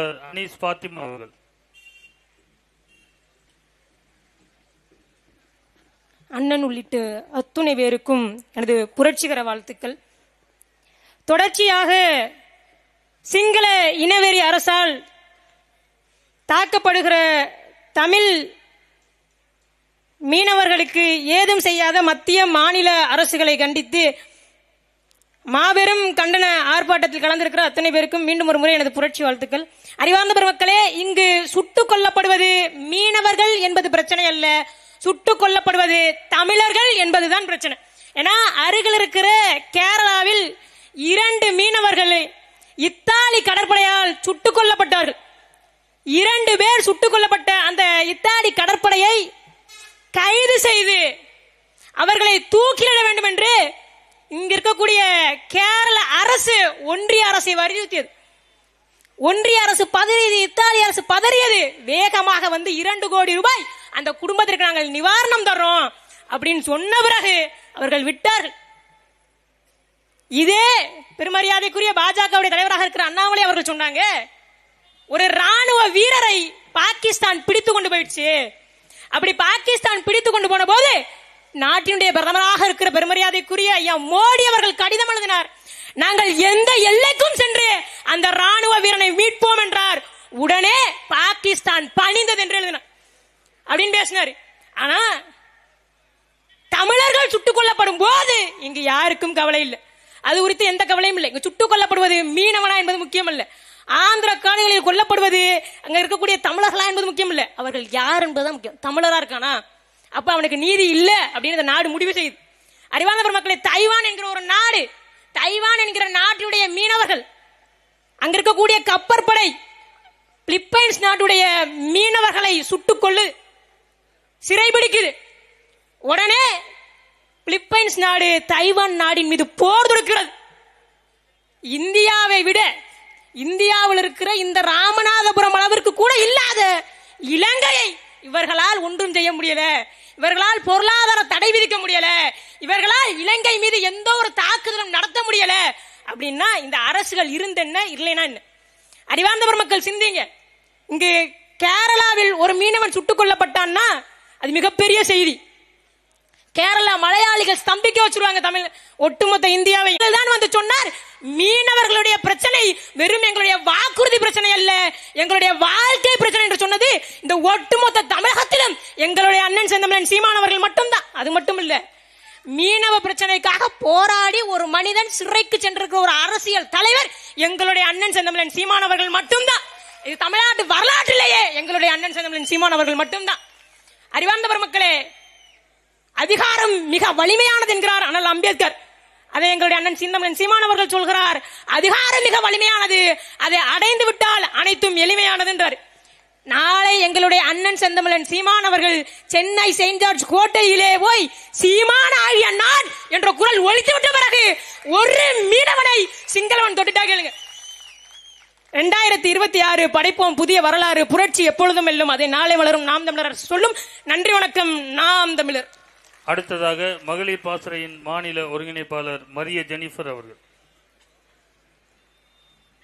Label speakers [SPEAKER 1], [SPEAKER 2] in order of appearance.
[SPEAKER 1] அனீஸ் பாத்திமா அவர்கள்.
[SPEAKER 2] அண்ணன் உள்ளிட்ட அத்துணை பேருக்கும் எனது புரட்சிகர வாழ்த்துக்கள். தொடர்ச்சியாக சிங்கள இனவெறி அரசால் தாக்கப்படுகிற தமிழ் மீனவர்களுக்கு ஏதும் செய்யாத மத்திய மாநில அரசுகளை கண்டித்து மாபெரும் கண்டன ஆர்ப்பாட்டத்தில் கலந்திருக்கிற அத்தனை பேருக்கும் மீண்டும் ஒரு முறை எனது புரட்சி வாழ்த்துக்கள். அறிவார்ந்த பெருமக்களே இங்கு சுட்டு கொல்லப்படுவது மீனவர்கள் என்பது பிரச்சனை அல்ல. சுட்டு கொல்லப்படுவது தமிழர்கள் என்பதுதான் பிரச்சனை. ஏன்னா அருகில் இருக்கிற கேரளாவில் இரண்டு மீனவர்கள் இத்தாலி கடற்படையால் சுட்டுக் கொல்லப்பட்டார்கள். இரண்டு பேர் சுட்டுக் கொல்லப்பட்ட அந்த இத்தாலி கடற்படையை கைது செய்து அவர்களை தூக்கிலிட வேண்டும் என்று இங்க இருக்கக்கூடிய கேரள அரசு ஒன்றிய அரசை வலியுறுத்தியது. ஒன்றிய அரசு பதறியது இத்தாலிய அரசு பதறியது. வேகமாக வந்து இரண்டு கோடி ரூபாய் அந்த குடும்பத்திற்கு நாங்கள் நிவாரணம் தர்றோம் அப்படின்னு சொன்ன பிறகு அவர்கள் விட்டார்கள். இதே பெருமரியாதைக்குரிய பாஜகவுடைய தலைவராக இருக்கிற அண்ணாமலை அவர்கள் சொன்னாங்க ஒரு ராணுவ வீரரை பாகிஸ்தான் பிடித்து கொண்டு போயிடுச்சு. அப்படி பாகிஸ்தான் பிடித்து கொண்டு போன போது நாட்டினுடைய பிரதமராக இருக்கிற பெருமரியாதைக்குரிய ஐயா மோடி அவர்கள் கடிதம் எழுதினார். நாங்கள் எந்த எல்லைக்கும் சென்று அந்த ராணுவ வீரனை மீட்போம் என்றார். உடனே பாகிஸ்தான் பணிந்தது என்று எழுதினார். அப்படின்னு பேசினார். ஆனா தமிழர்கள் சுட்டுக் கொல்லப்படும் போது இங்கு யாருக்கும் கவலை இல்லை. அது குறித்து எந்த கவலையும் இல்லை. இங்கு சுட்டுக் கொல்லப்படுவது மீனவனா என்பது முக்கியம் அல்ல. ஆந்திர காடுகளில் கொல்லப்படுவது அங்க இருக்கக்கூடிய தமிழர்களா என்பது முக்கியம் இல்லை. அவர்கள் யார் என்பதுதான் முக்கியம். தமிழரா இருக்கானா? அப்ப அவனுக்கு நீதி இல்ல அப்படின்னு இந்த நாடு முடிவு செய்யுது. அறிவார்ந்த பெருமக்களே தைவான் என்கிற ஒரு நாடு தைவான் என்கிற நாட்டுடைய மீனவர்கள் அங்க இருக்கக்கூடிய கப்பற்படை பிலிப்பைன்ஸ் நாட்டுடைய மீனவர்களை சுட்டுக்கொள்ளு சிறைபிடிக்குது. உடனே பிலிப்பைன்ஸ் நாடு தைவான் நாடின் மீது போர் தொடுக்கிறது. இந்தியாவை விட இந்தியாவில் இருக்கிற இந்த ராமநாதபுரம் அளவிற்கு கூட இல்லாத இலங்கையை இவர்களால் ஒன்றும் செய்ய முடியல. இவர்களால் பொருளாதார தடை விதிக்க முடியல. இவர்களால் இலங்கை மீது எந்த ஒரு தாக்குதலும் நடத்த முடியல. அப்படின்னா இந்த அரசுகள் இருந்தென்ன? இல்லைன்னா என்ன? அறிவார்ந்த மக்கள் சிந்திங்க இங்கு கேரளாவில் ஒரு மீனவன் சுட்டுக் கொல்லப்பட்டான்னா அது மிகப்பெரிய செய்தி. கேரளா மலையாளிகள் ஸ்தம்பிக்க வச்சிருவாங்க தமிழ் ஒட்டுமொத்த இந்தியாவை. தான் வந்து சொன்னார் மீனவர்களுடைய பிரச்சனை வெறும் எங்களுடைய வாக்குறுதி பிரச்சனை அல்ல எங்களுடைய வாழ்க்கை பிரச்சனை என்று இந்த ஒட்டுமொத்த தமிழகத்திலும் எங்களுடைய அண்ணன் செந்தமிழன் சீமானவர்கள் மட்டும்தான். அது மட்டும் இல்ல. மீனவ பிரச்சனைக்காக போராடி ஒரு மனிதன் சிறைக்கு சென்றிருக்கிற ஒரு அரசியல் தலைவர் எங்களுடைய அண்ணன் செந்தமிழன் சீமானவர்கள் மட்டும்தான். இது தமிழ்நாட்டு வரலாற்றிலேயே எங்களுடைய அண்ணன் செந்தமிழன் சீமானவர்கள் மட்டும்தான். அறிவார்ந்தவர் மக்களே அதிகாரம் மிக வலிமையானது என்கிறார் அண்ணல் அம்பேத்கர். அதை எங்களுடைய அண்ணன் சின்னமன் சீமான் அவர்கள் சொல்கிறார். அதிகாரம் மிக வலிமையானது. அதை அடைந்து விட்டால் அனைத்தும் எளிமையானது. நாளை எங்களுடைய அண்ணன் செந்தமிழன் சீமான் அவர்கள் சென்னை செயின்ட் ஜார்ஜ் கோட்டையிலே போய் சீமான ஆகிய நான் என்ற குரல் ஒழித்து விட்ட பிறகு ஒரு மீனவனை சிங்களவன் தொட்டுட்டா கேளுங்க. ரெண்டாயிரத்தி இருபத்தி ஆறு படைப்போம் புதிய வரலாறு புரட்சி எப்பொழுதும் வெல்லும் அதை நாளை வளரும் நாம் தமிழர். சொல்லும் நன்றி வணக்கம் நாம் தமிழர்.
[SPEAKER 1] அடுத்ததாக மகளிர் பாசறையின் மாநில ஒருங்கிணைப்பாளர் மரிய ஜெனிஃபர் அவர்கள்.